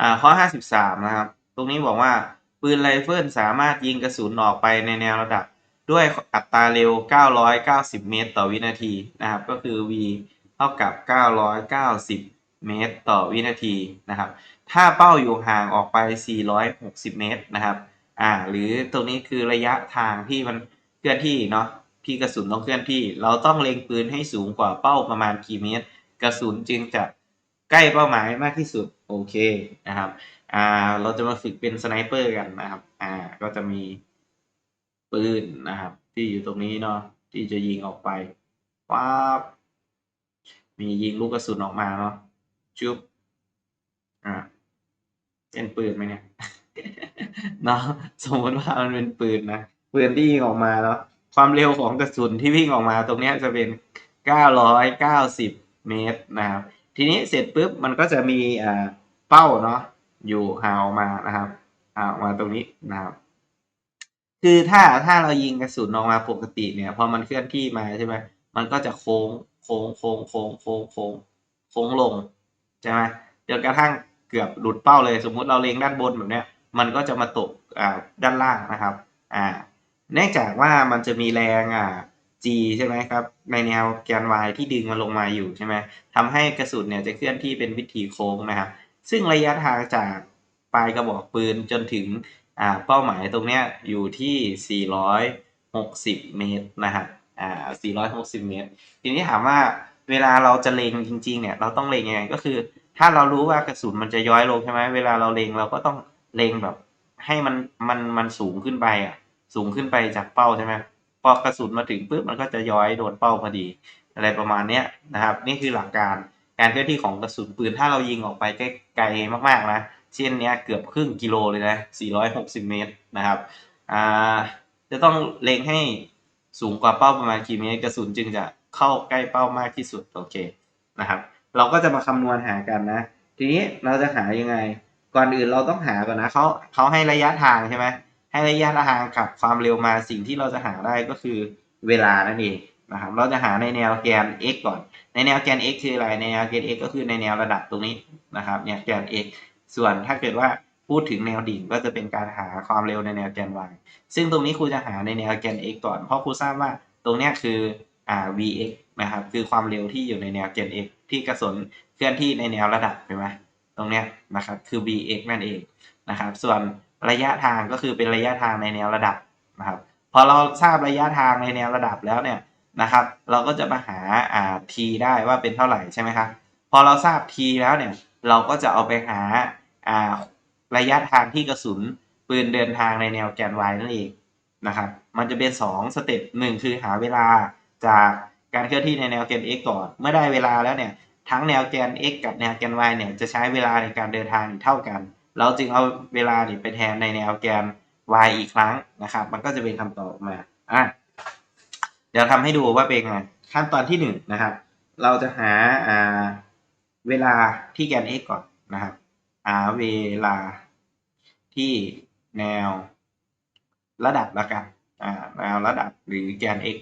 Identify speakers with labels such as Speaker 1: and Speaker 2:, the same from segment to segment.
Speaker 1: อ่าข้อ 53 นะครับ ตรงนี้บอกว่าปืนไรเฟิลสามารถยิงกระสุนออกไปในแนวระดับ ด้วยอัตราเร็ว 990 เมตร ต่อวินาทีนะครับ ก็คือ v เท่ากับ 990 เมตร ต่อวินาทีนะครับ ถ้าเป้าอยู่ห่างออกไป 460 เมตรนะครับอ่าหรือตรงนี้คือระยะทางที่มันเคลื่อนที่เนาะที่กระสุนต้องเคลื่อนที่ เราต้องเล็งปืนให้สูงกว่าเป้าประมาณกี่เมตร กระสุนจึงจะใกล้เป้าหมายมากที่สุด โอเคนะครับอ่าเราจะมาฝึกเป็นสไนเปอร์กันนะครับ อ่าก็จะมีปืนนะครับ ที่อยู่ตรงนี้เนาะที่จะยิงออกไปป๊าบมียิงลูกกระสุนออกมาเนาะจุ๊บอ่าเป็นปืนไหมเนี่ยเนาะสมมติว่ามันเป็นปืนนะปืนที่ยิงออกมาเนาะความเร็วของกระสุนที่วิ่งออกมาตรงนี้จะเป็น 990 เมตรนะครับ ทีนี้เสร็จปุ๊บมันก็จะมีเป้าเนาะอยู่ห่างออกมานะครับห่าออกมาตรงนี้นะครับ คือถ้าถ้าเรายิงกระสุนออกมาปกติเนี่ยพอมันเคลื่อนที่มาใช่ไหมมันก็จะโค้งโค้งโค้งโค้งโค้งโค้งโค้งลงใช่ไหมจนกระทั่งเกือบหลุดเป้าเลยสมมุติเราเล็งด้านบนแบบเนี้ยมันก็จะมาตกอ่าด้านล่างนะครับอ่าเนื่องจากว่ามันจะมีแรงอ่า G ใช่ไหมครับในแนวแกน Y ที่ดึงมันลงมาอยู่ใช่ไหมทำให้กระสุนเนี่ยจะเคลื่อนที่เป็นวิถีโค้งนะครับซึ่งระยะทางจากปลายกระบอกปืนจนถึงอ่าเป้าหมายตรงเนี้ยอยู่ที่ 460 เมตรนะครับอ่า460 เมตร ทีนี้ถามว่าเวลาเราจะเล็งจริงๆเนี่ยเราต้องเล็งยังไงก็คือ ถ้าเรารู้ว่ากระสุนมันจะย้อยลงใช่ไหมเวลาเราเล็งเราก็ต้องเล็งแบบให้มันมันมันสูงขึ้นไปอะสูงขึ้นไปจากเป้าใช่ไหม อกระสุนมาถึงปุ๊บมันก็จะย้อยโดนเป้าพอดี อะไรประมาณเนี้ยนะครับ นี่คือหลักการการเคลื่อนที่ของกระสุนปืนถ้าเรายิงออกไปไกลๆมากๆนะเช่นเนี้ยเกือบครึ่งกิโลเลยนะ 460 เมตรนะครับอ่าจะต้องเล็งให้สูงกว่าเป้าประมาณกี่เมตรกระสุนจึงจะเข้าใกล้เป้ามากที่สุดโอเคนะครับ เราก็จะมาคำนวณหากันนะ ทีนี้เราจะหายังไง ก่อนอื่นเราต้องหาก่อนนะเขาเขาให้ระยะทางใช่ไหม ให้ระยะทางกับความเร็วมาสิ่งที่เราจะหาได้ก็คือเวลานั่นเองนะครับ เราจะหาในแนวแกน x ก่อน ในแนวแกน x คืออะไร ในแนวแกน x ก็คือในแนวระดับตรงนี้นะครับเนี่ยแกน x ส่วนถ้าเกิดว่าพูดถึงแนวดิ่งก็จะเป็นการหาความเร็วในแนวแกน y ซึ่งตรงนี้ครูจะหาในแนวแกน x ก่อน เพราะครูทราบว่าตรงนี้คืออ่า vx นะครับ คือความเร็วที่อยู่ในแนวแกน x ที่กระสนเคลื่อนที่ในแนวระดับใช่ไหมตรงเนี้ยนะครับ คือ vx นั่นเองนะครับ ส่วน ระยะทางก็คือเป็นระยะทางในแนวระดับนะครับพอเราทราบระยะทางในแนวระดับแล้วเนี่ยนะครับ เราก็จะมาหาอ่า t ได้ว่าเป็นเท่าไหร่ใช่ไหมครับพอเราทราบ t แล้วเนี่ยเราก็จะเอาไปหาอ่าระยะทางที่กระสุนปืนเดินทางในแนวแกน y นั่นเองนะครับ มันจะเป็น2สเต็ปหนึ่งคือหาเวลาจากการเคลื่อนที่ในแนวแกน x ก่อน เมื่อได้เวลาแล้วเนี่ยทั้งแนวแกน x กับแนวแกน y เนี่ยจะใช้เวลาในการเดินทางเท่ากัน เราจึงเอาเวลานี่ไปแทนในแนวแกน y อีกครั้งนะครับ มันก็จะเป็นคำตอบออกมาอะเดี๋ยวทำให้ดูว่าเป็นไงขั้นตอนที่หนึ่งนะครับ เราจะหาอ่าเวลาที่แกน x ก่อนนะครับหาเวลาที่แนวระดับละกันอ่าแนวระดับหรือแกน x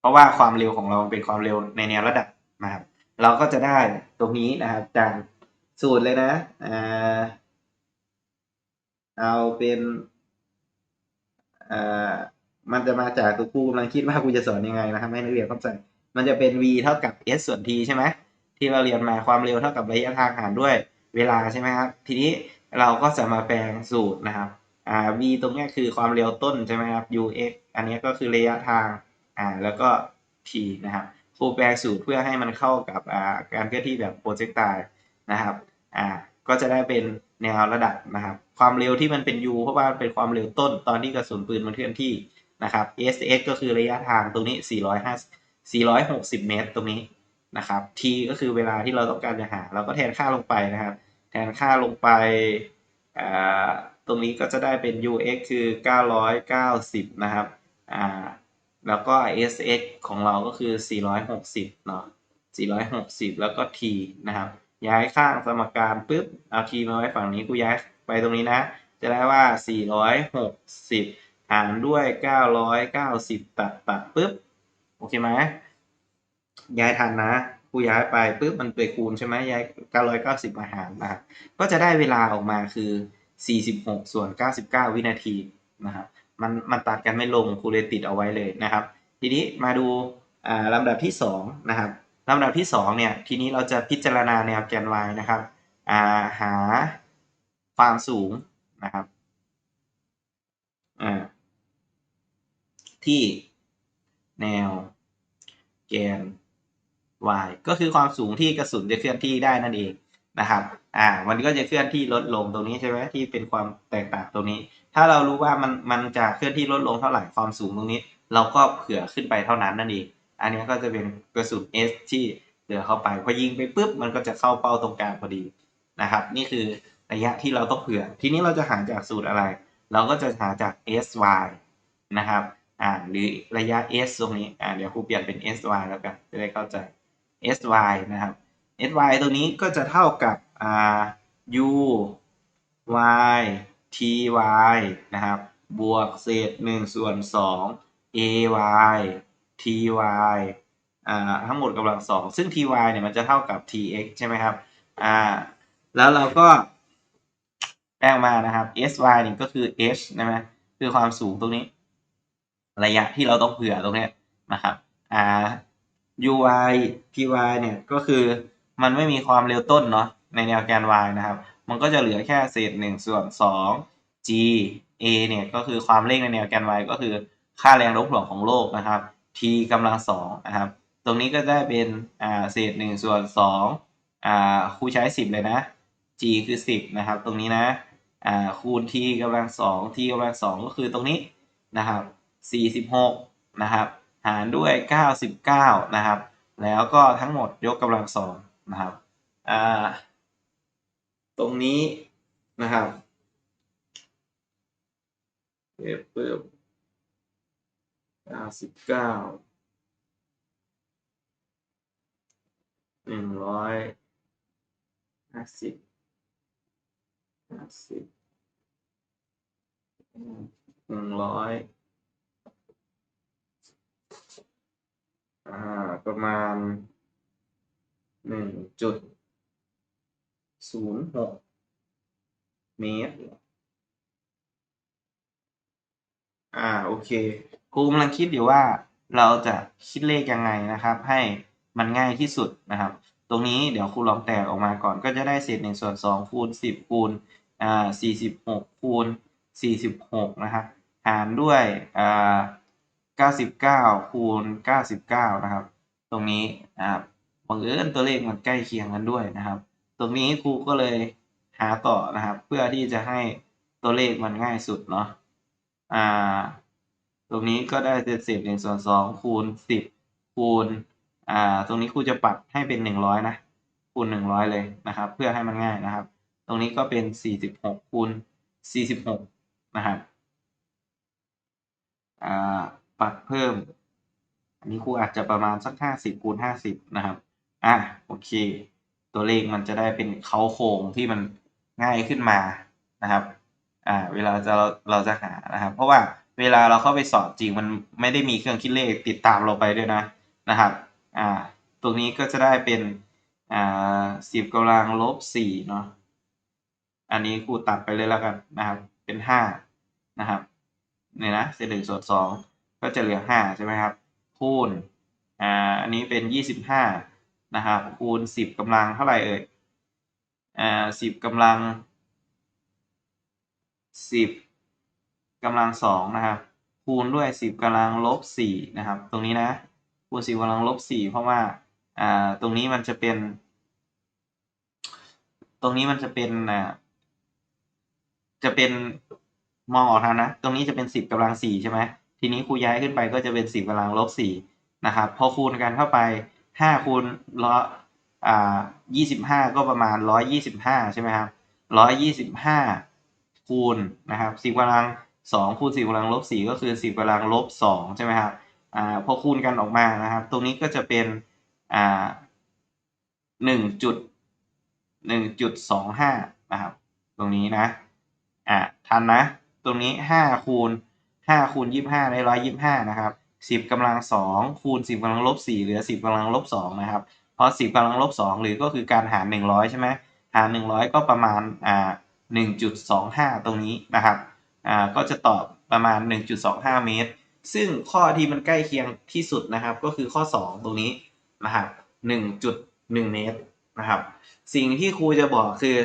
Speaker 1: เพราะว่าความเร็วของเราเป็นความเร็วในแนวระดับนะครับ เราก็จะได้ตรงนี้นะครับจาก สูตรเลยนะอ่าเอาเป็นอ่ามันจะมาจากตัวกูกำลังคิดว่ากูจะสอนยังไงนะครับให้นักเรียนเข้าใจมันจะเป็น v เท่ากับ s ส่วน t ใช่ไหมที่เราเรียนมาความเร็วเท่ากับระยะทางหารด้วยเวลาใช่ไหมครับทีนี้เราก็จะมาแปลงสูตรนะครับอ่า v ตรงนี้คือความเร็วต้นใช่ไหมครับ ux อันนี้ก็คือระยะทางอ่าแล้วก็ t นะครับครูแปลงสูตรเพื่อให้มันเข้ากับอ่าการเคลื่อนที่แบบโปรเจกต์ตาย นะครับอ่าก็จะได้เป็นแนวระดับนะครับ ความเร็วที่มันเป็น u เพราะว่าเป็นความเร็วต้นตอนที่กระสุนปืนมันเคลื่อนที่นะครับ sx ก็คือระยะทางตรงนี้ 450 460 เมตรตรงนี้นะครับ t ก็คือเวลาที่เราต้องการจะหา เราก็แทนค่าลงไปนะครับ แทนค่าลงไปอ่าตรงนี้ก็จะได้เป็น ux คือ 990 นะครับอ่าแล้วก็ sx ของเราก็คือ 460 เนาะ460 แล้วก็ t นะครับ ย้ายข้างสมการปุ๊บเอา t มาไว้ฝั่งนี้กูย้ายไปตรงนี้นะ จะได้ว่า 460 หารด้วย 990 ตัดตัดปุ๊บโอเคไหมย้ายทันนะครูย้ายไปปุ๊บมันไปคูณใช่ไหมย้ายเก้าร้อยเก้าสิบมาหารนะครับก็จะได้เวลาออกมาคือสี่สิบหกส่วนเก้าสิบเก้าวินาทีนะครับมันมันตัดกันไม่ลงครูเลยติดเอาไว้เลยนะครับ ทีนี้มาดูอ่าลำดับที่สองนะครับ ลำดับที่สองเนี่ยทีนี้เราจะพิจารณาแนวแกน y นะครับอาหาความสูงนะครับที่แนวแกน y ก็คือความสูงที่กระสุนจะเคลื่อนที่ได้นั่นเองนะครับ อ่า มันก็จะเคลื่อนที่ลดลงตรงนี้ใช่ไหมที่เป็นความแตกต่างตรงนี้ ถ้าเรารู้ว่ามันมันจะเคลื่อนที่ลดลงเท่าไหร่ความสูงตรงนี้ เราก็เผื่อขึ้นไปเท่านั้นนั่นเอง อันนี้ก็จะเป็นกระสุน S ที่เหลือเข้าไปพอยิงไปปุ๊บมันก็จะเข้าเป้าตรงกลางพอดีนะครับ นี่คือระยะที่เราต้องเผื่อ ทีนี้เราจะหาจากสูตรอะไร เราก็จะหาจาก SY นะครับอ่าหรือระยะ S ตรงนี้อ่าเดี๋ยวครูเปลี่ยนเป็น SY แล้วกันจะได้เข้าใจ SY นะครับ SY ตัวนี้ก็จะเท่ากับอ่า U Y T Y นะครับ บวกเศษ1ส่วน2 A Y T Y อ่าทั้งหมดกำลังสองซึ่ง T Y เนี่ยมันจะเท่ากับ T X ใช่ไหมครับอ่าแล้วเราก็แปลงมานะครับ S Y นี่ก็คือ H นะไหมคือความสูงตรงนี้ ระยะที่เราต้องเผื่อตรงนี้นะครับอ่า uy py เนี่ยก็คือมันไม่มีความเร็วต้นเนาะในแนวแกน y นะครับ มันก็จะเหลือแค่เศษ1ส่วน2 g a เนี่ยก็คือความเร่งในแนวแกน y ก็คือค่าแรงโน้มถ่วงของโลกนะครับ t กำลังสองนะครับ ตรงนี้ก็ได้เป็นอ่าเศษ1ส่วน2อ่าครูใช้10เลยนะ g คือ10นะครับ ตรงนี้นะอ่าคูณ t กำลังสอง t กำลังสองก็คือตรงนี้นะครับ46นะครับ หารด้วย99นะครับ แล้วก็ทั้งหมดยกกำลังสองนะครับอ่าตรงนี้นะครับเเก็บเพิ่ม99หนึ่งร้อยห้าสิบห้าสิบหนึ่งร้อยอ่าประมาณหนึ่งจุดศูนย์หกเมตร อ่า โอเค ครูกำลังคิดอยู่ว่าเราจะคิดเลขยังไงนะครับ ให้มันง่ายที่สุดนะครับ ตรงนี้เดี๋ยวครูลองแตกออกมาก่อนก็จะได้เศษหนึ่งส่วนสองคูณสิบคูณอ่าสี่สิบหกคูณสี่สิบหกนะครับหารด้วยอ่าเก้าสิบเก้าคูณเก้าสิบเก้านะครับ ตรงนี้อ่าบังเอิญตัวเลขมันใกล้เคียงกันด้วยนะครับ ตรงนี้ครูก็เลยหาต่อนะครับ เพื่อที่จะให้ตัวเลขมันง่ายสุดเนาะอ่า ตรงนี้ก็ได้เศษสิบหนึ่งส่วนสองคูณสิบคูณอ่าตรงนี้ครูจะปรับให้เป็นหนึ่งร้อยนะคูณหนึ่งร้อยเลยนะครับ เพื่อให้มันง่ายนะครับ ตรงนี้ก็เป็นสี่สิบหกคูณสี่สิบหกนะครับอ่าปรับเพิ่ม อันนี้ครูอาจจะประมาณสักห้าสิบคูณห้าสิบนะครับอะโอเค ตัวเลขมันจะได้เป็นเขาโครงที่มันง่ายขึ้นมานะครับ อ่า เวลาจะเราเราจะหานะครับ เพราะว่า เวลาเราเข้าไปสอบจริงมันไม่ได้มีเครื่องคิดเลขติดตามเราไปด้วยนะนะครับอ่าตรงนี้ก็จะได้เป็นอ่าสิบกำลังลบสี่เนาะอันนี้ครูตัดไปเลยแล้วกันนะครับเป็นห้านะครับเนี่ยนะเศษหนึ่งส่วนสองก็จะเหลือห้าใช่ไหมครับคูณอ่าอันนี้เป็นยี่สิบห้านะครับคูณสิบกำลังเท่าไหร่เอ่ยอ่าสิบกำลังสิบ กำลังสองนะครับคูณด้วยสิบกำลังลบสี่นะครับ ตรงนี้นะคูณสิบกำลังลบสี่เพราะว่าอ่าตรงนี้มันจะเป็น ตรงนี้มันจะเป็นอ่าจะเป็นมองออกทางนะ ตรงนี้จะเป็นสิบกำลังสี่ใช่ไหมทีนี้ครูย้ายขึ้นไปก็จะเป็นสิบกำลังลบสี่นะครับพอคูณกันเข้าไปห้าคูณร้อยอ่ายี่สิบห้าก็ประมาณร้อยยี่สิบห้าใช่ไหมครับร้อยยี่สิบห้าคูณนะครับสิบกำลัง สองคูณสิบกำลังลบสี่ก็คือสิบกำลังลบสองใช่ไหมครับอ่าพอคูณกันออกมานะครับ ตรงนี้ก็จะเป็นอ่าหนึ่งจุดหนึ่งจุดสองห้านะครับ ตรงนี้นะอ่าทันนะ ตรงนี้ห้าคูณห้าคูณยี่ห้าได้ร้อยยี่ห้านะครับสิบกำลังสองคูณสิบกำลังลบสี่เหลือสิบกำลังลบสองนะครับ เพราะ10กำลังลบ2หรือก็คือการหาร100ใช่ไหมหาร100ก็ประมาณอ่า1.25ตรงนี้นะครับ อ่าก็จะตอบประมาณ 1.25 เมตร ซึ่งข้อที่มันใกล้เคียงที่สุดนะครับ ก็คือข้อ 2 ตรงนี้นะครับ1.1 เมตรนะครับ สิ่งที่ครูจะบอกคือ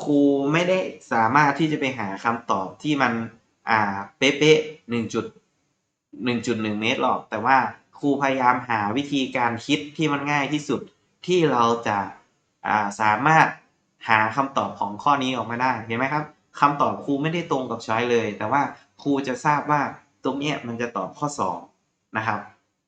Speaker 1: ครูไม่ได้สามารถที่จะไปหาคำตอบที่มันอ่าเป๊ะๆ1 1 1เมตรหรอก แต่ว่าครูพยายามหาวิธีการคิดที่มันง่ายที่สุดที่เราจะอ่าสามารถหาคำตอบของข้อนี้ออกมาได้เห็นไหมครับ คำตอบครูไม่ได้ตรงกับช้อยเลย แต่ว่าครูจะทราบว่าตรงเนี้ยมันจะตอบข้อ2นะครับ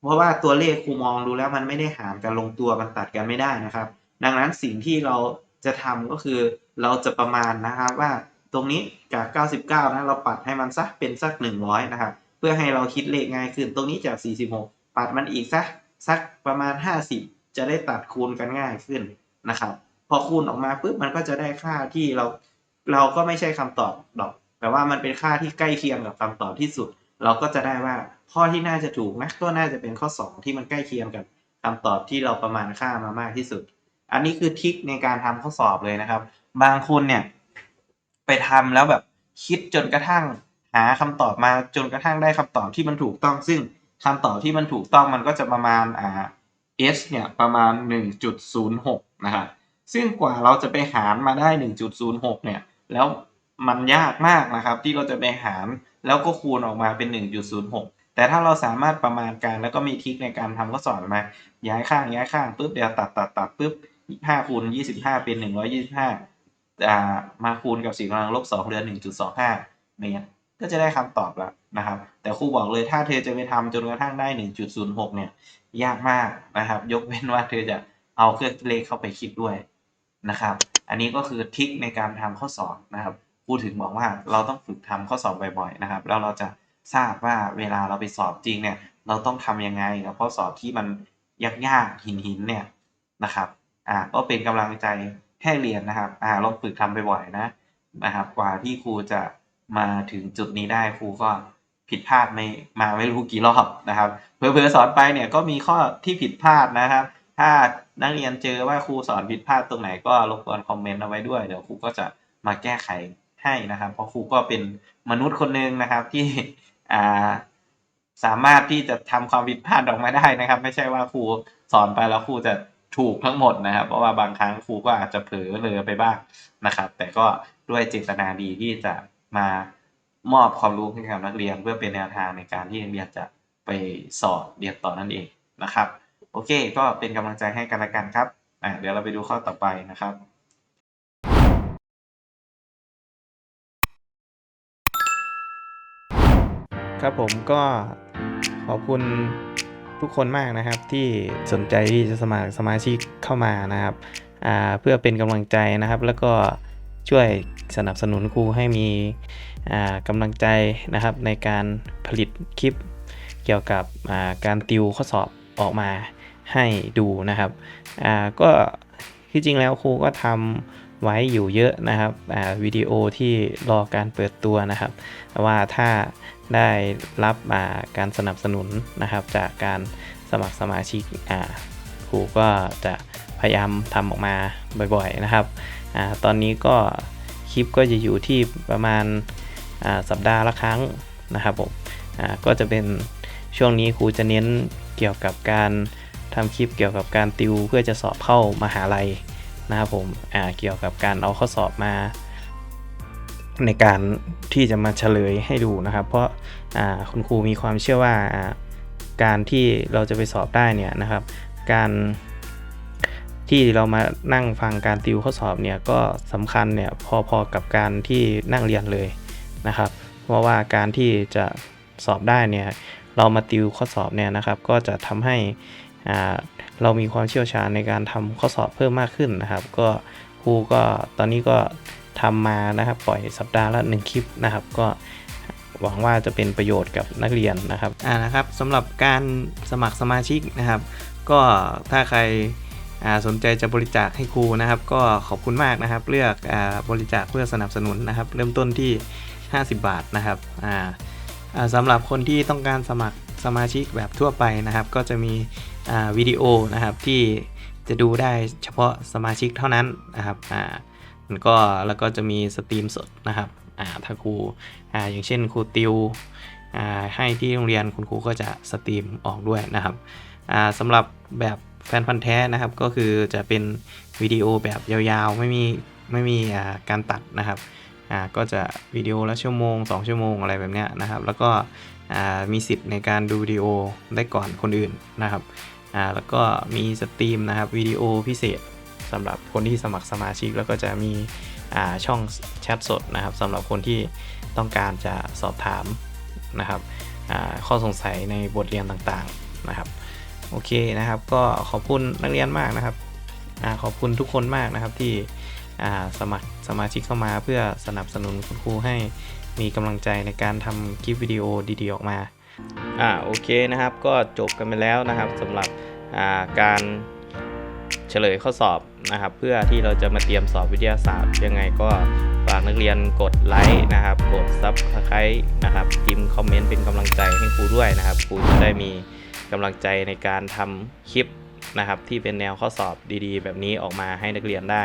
Speaker 1: เพราะว่าตัวเลขครูมองดูแล้วมันไม่ได้หารกันลงตัวมันตัดกันไม่ได้นะครับ ดังนั้นสิ่งที่เราจะทำก็คือเราจะประมาณนะครับว่าตรงนี้จาก 99 นะเราปัดให้มันสักเป็นสัก 100 นะครับ เพื่อให้เราคิดเลขง่ายขึ้น ตรงนี้จาก 46 ปัดมันอีกสักสักประมาณ 50 จะได้ตัดคูณกันง่ายขึ้นนะครับ พอคูณออกมาปุ๊บมันก็จะได้ค่าที่เรา เราก็ไม่ใช่คำตอบดอก แต่ว่ามันเป็นค่าที่ใกล้เคียงกับคำตอบที่สุด เราก็จะได้ว่าข้อที่น่าจะถูกนะก็น่าจะเป็นข้อ 2 ที่มันใกล้เคียงกับคำตอบที่เราประมาณค่ามามากที่สุด อันนี้คือทิคในการทำข้อสอบเลยนะครับ บางคนเนี่ยไปทำแล้วแบบคิดจนกระทั่งหาคำตอบมาจนกระทั่งได้คำตอบที่มันถูกต้อง ซึ่งคำตอบที่มันถูกต้องมันก็จะประมาณอ่า s เนี่ยประมาณ 1.06 นะครับซึ่งกว่าเราจะไปหารมาได้ 1.06 เนี่ย แล้วมันยากมากนะครับ ที่เราจะไปหารแล้วก็คูณออกมาเป็น 1.06 แต่ถ้าเราสามารถประมาณการแล้วก็มีทริคในการทำข้อสอบมาย้ายข้างย้ายข้างปุ๊บเดี๋ยวตัดตัดตัดปุ๊บ5คูณ25 เป็น 125อ่ามาคูณกับ4กำลังลบ2เหลือ 1.25เมตรก็จะได้คำตอบแล้วนะครับ แต่ครูบอกเลยถ้าเธอจะไปทำจนกระทั่งได้ 1.06 เนี่ยยากมากนะครับ ยกเว้นว่าเธอจะเอาเครื่องเลขเข้าไปคิดด้วย นะครับ อันนี้ก็คือทิคในการทำข้อสอบนะครับพูดถึงบอกว่าเราต้องฝึกทำข้อสอบบ่อยๆนะครับ แล้วเราจะทราบว่าเวลาเราไปสอบจริงเนี่ย เราต้องทำยังไงกับข้อสอบที่มันยากๆหินๆเนี่ยนะครับอ่าก็เป็นกำลังใจให้เรียนนะครับอ่าลองฝึกทำบ่อยๆนะนะครับ กว่าที่ครูจะมาถึงจุดนี้ได้ครูก็ผิดพลาดไม่มาไม่รู้กี่รอบนะครับเผลอๆสอนไปเนี่ยก็มีข้อที่ผิดพลาดนะครับ ถ้า นักเรียนเจอว่าครูสอนผิดพลาดตรงไหนก็รบกวนคอมเมนต์เอาไว้ด้วย เดี๋ยวครูก็จะมาแก้ไขให้นะครับ เพราะครูก็เป็นมนุษย์คนหนึ่งนะครับที่อ่าสามารถที่จะทำความผิดพลาดออกมาได้นะครับ ไม่ใช่ว่าครูสอนไปแล้วครูจะถูกทั้งหมดนะครับ เพราะว่าบางครั้งครูก็อาจจะเผลอเลยไปบ้างนะครับ แต่ก็ด้วยเจตนาดีที่จะมามอบความรู้ให้กับนักเรียนเพื่อเป็นแนวทางในการที่นักเรียนจะไปสอบเรียนต่อนั่นเองนะครับ โอเค ก็เป็นกำลังใจให้กันละกันครับอะเดี๋ยวเราไปดูข้อต่อไปนะครับ
Speaker 2: ครับผมก็ขอบคุณทุกคนมากนะครับ ที่สนใจที่จะสมัครสมาชิกเข้ามานะครับอ่าเพื่อเป็นกำลังใจนะครับ แล้วก็ช่วยสนับสนุนครูให้มีอ่ากำลังใจนะครับในการผลิตคลิปเกี่ยวกับการติวข้อสอบออกมา ให้ดูนะครับอ่าก็ที่จริงแล้วครูก็ทำไว้อยู่เยอะนะครับอ่าวิดีโอที่รอการเปิดตัวนะครับ ว่าถ้าได้รับอ่าการสนับสนุนนะครับ จากการสมัครสมาชิกอ่าครูก็จะพยายามทำออกมาบ่อยๆนะครับอ่าตอนนี้ก็คลิปก็จะอยู่ที่ประมาณอ่าสัปดาห์ละครั้งนะครับผมอ่าก็จะเป็นช่วงนี้ครูจะเน้นเกี่ยวกับการ ทำคลิปเกี่ยวกับการติวเพื่อจะสอบเข้ามหาลัยนะครับผมอ่าเกี่ยวกับการเอาข้อสอบมา ในการที่จะมาเฉลยให้ดูนะครับ เพราะอ่าคุณครูมีความเชื่อว่าอ่าการที่เราจะไปสอบได้เนี่ยนะครับ การที่เรามานั่งฟังการติวข้อสอบเนี่ยก็สำคัญเนี่ยพอๆกับการที่นั่งเรียนเลยนะครับ เพราะว่าการที่จะสอบได้เนี่ยเรามาติวข้อสอบเนี่ยนะครับ ก็จะทำให้ เรามีความเชี่ยวชาญในการทำข้อสอบเพิ่มมากขึ้นนะครับ ก็ครูก็ตอนนี้ก็ทำมานะครับปล่อยสัปดาห์ละหนึ่งคลิปนะครับ ก็หวังว่าจะเป็นประโยชน์กับนักเรียนนะครับอ่านะครับสำหรับการสมัครสมาชิกนะครับ ก็ถ้าใครสนใจจะบริจาคให้ครูนะครับ ก็ขอบคุณมากนะครับ เลือกอบริจาคเพื่อสนับสนุนนะครับ เริ่มต้นที่ 50 บาทนะครับสำหรับคนที่ต้องการสมัครสมาชิกแบบทั่วไปนะครับ ก็จะมี วิดีโอนะครับที่จะดูได้เฉพาะสมาชิกเท่านั้นนะครับอ่ามันก็แล้วก็จะมีสตรีมสดนะครับอ่าถ้าครูอ่าอย่างเช่นครูติวอ่าให้ที่โรงเรียนคุณครูก็จะสตรีมออกด้วยนะครับอ่าสำหรับแบบแฟนพันธ์แท้นะครับก็คือจะเป็นวิดีโอแบบยาวๆ ไม่มีไม่มีอ่าการตัดนะครับอ่าก็จะวิดีโอละชั่วโมง 2 ชั่วโมงอะไรแบบเนี้ยนะครับ แล้วก็อ่ามีสิทธิ์ในการดูวิดีโอได้ก่อนคนอื่นนะครับ อ่าแล้วก็มีสตรีมนะครับวิดีโอพิเศษสำหรับคนที่สมัครสมาชิก แล้วก็จะมีอ่าช่องแชทสดนะครับสำหรับคนที่ต้องการจะสอบถามนะครับอ่าข้อสงสัยในบทเรียนต่างๆนะครับ โอเคนะครับ ก็ขอบคุณนักเรียนมากนะครับอาขอบคุณทุกคนมากนะครับที่อ่าสมัครสมาชิกเข้ามาเพื่อสนับสนุนคุณครูให้มีกำลังใจในการทำคลิปวิดีโอดีๆออกมา อ่าโอเคนะครับก็จบกันไปแล้วนะครับสำหรับอ่าการเฉลยข้อสอบนะครับ เพื่อที่เราจะมาเตรียมสอบวิทยาศาสตร์ยังไงก็ฝากนักเรียนกดไลค์นะครับ กดซับสไครต์นะครับพิมพ์คอมเมนต์เป็นกำลังใจให้ครูด้วยนะครับครูจะได้มีกำลังใจในการทำคลิป นะครับที่เป็นแนวข้อสอบดีๆ แบบนี้ออกมาให้นักเรียนได้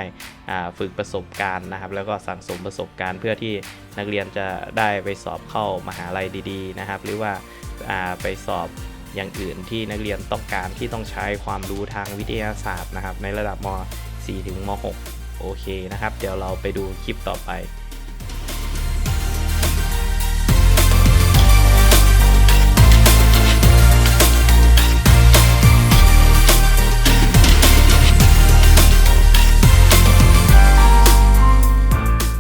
Speaker 2: ฝึกประสบการณ์นะครับ แล้วก็สั่งสมประสบการณ์เพื่อที่นักเรียนจะได้ไปสอบเข้ามหาลัยดีๆนะครับ หรือว่าอ่าไปสอบอย่างอื่นที่นักเรียนต้องการที่ต้องใช้ความรู้ทางวิทยาศาสตร์นะครับ ในระดับม .4 ถึงม .6 โอเคนะครับ เดี๋ยวเราไปดูคลิปต่อไป